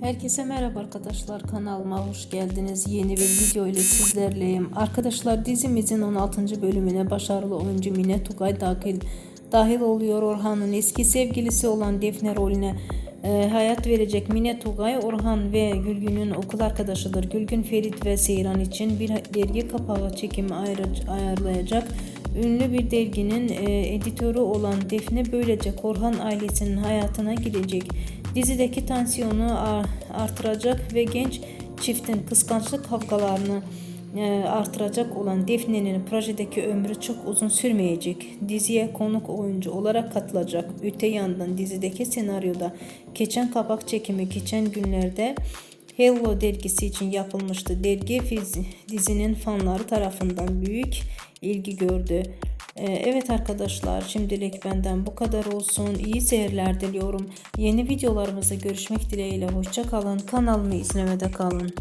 Herkese merhaba arkadaşlar kanalıma hoş geldiniz. Yeni bir video ile sizlerleyim. Arkadaşlar dizimizin 16. bölümüne başarılı oyuncu Mine Tugay dahil, dahil oluyor. Orhan'ın eski sevgilisi olan Defne rolüne e, hayat verecek Mine Tugay, Orhan ve Gülgün'ün okul arkadaşıdır. Gülgün, Ferit ve Seyran için bir dergi kapağı çekimi ayarlayacak. Ünlü bir derginin e, editörü olan Defne böylece Korhan ailesinin hayatına girecek. Dizideki tansiyonu artıracak ve genç çiftin kıskançlık kavgalarını e, artıracak olan Defne'nin projedeki ömrü çok uzun sürmeyecek. Diziye konuk oyuncu olarak katılacak. Öte yandan dizideki senaryoda geçen kapak çekimi geçen günlerde Hello dergisi için yapılmıştı. Dergi dizinin fanları tarafından büyük ilgi gördü. Ee, Evet arkadaşlar şimdilik benden bu kadar olsun. İyi seyirler diliyorum. Yeni videolarımızda görüşmek dileğiyle. Hoşça kalın. Kanalımı izlemede kalın.